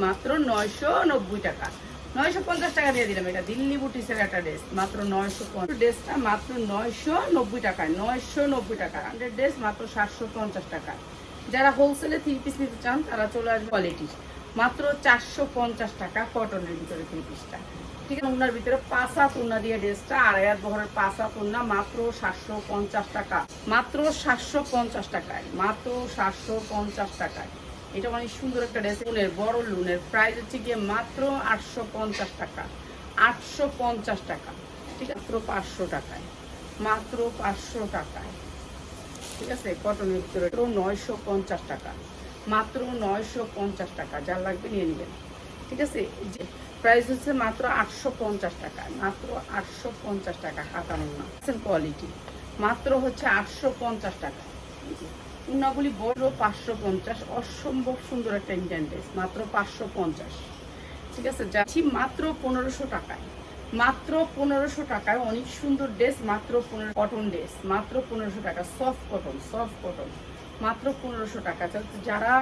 মাত্র নয়শো নব্বই টাকা। নয়শো পঞ্চাশ টাকা দিয়ে দিলাম এটা, দিল্লি বুটিসের একটা ড্রেস মাত্র নয়শো পঞ্চাশ। ড্রেসটা মাত্র নয়শো নব্বই টাকায়, নয়শো নব্বই টাকা। হান্ড্রেড ড্রেস মাত্র সাতশো পঞ্চাশ টাকা। যারা হোলসেলে থ্রি পিস নিতে চান, তারা চলে আসবে কোয়ালিটির মাত্র চারশো পঞ্চাশ টাকা কটনের ভিতরে থ্রি পিসটা ঠিক আছে, ওনার ভিতরে পাঁচা তুন্না দিয়ে ড্রেসটা আড়াই হাত বহরের পাঁচা তুন্না মাত্র সাতশো পঞ্চাশ টাকা। মাত্র সাতশো পঞ্চাশ টাকায়, মাত্র সাতশো পঞ্চাশ টাকায়। এটা অনেক সুন্দর একটা ড্রেস লুনের বড় লুনের প্রাইস হচ্ছে গিয়ে মাত্র আটশো পঞ্চাশ টাকা। আটশো পঞ্চাশ টাকা। ঠিক আছে? মাত্র পাঁচশো টাকায়। মাত্র পাঁচশো টাকায়। ঠিক আছে? কটনের ভিতরে নয়শো পঞ্চাশ টাকা। মাত্র নয়শো পঞ্চাশ টাকা। যার লাগবে নিয়ে নেবেন। ঠিক আছে? যে প্রাইস হচ্ছে মাত্র আটশো পঞ্চাশ টাকা মাত্র আটশো পঞ্চাশ টাকা কাতানো না কোয়ালিটি মাত্র হচ্ছে আটশো পঞ্চাশ টাকা উন্নাগুলি বড় পাঁচশো পঞ্চাশ, অসম্ভব সুন্দর একটা ইন্ডিয়ান ড্রেস মাত্র পাঁচশো পঞ্চাশ। ঠিক আছে, যাচ্ছি মাত্র পনেরোশো টাকায়। মাত্র পনেরোশো টাকায় অনেক সুন্দর ড্রেস মাত্র পনেরো কটন ড্রেস মাত্র পনেরোশো টাকা সফট কটন সফট কটন মাত্র পনেরোশো টাকা। যারা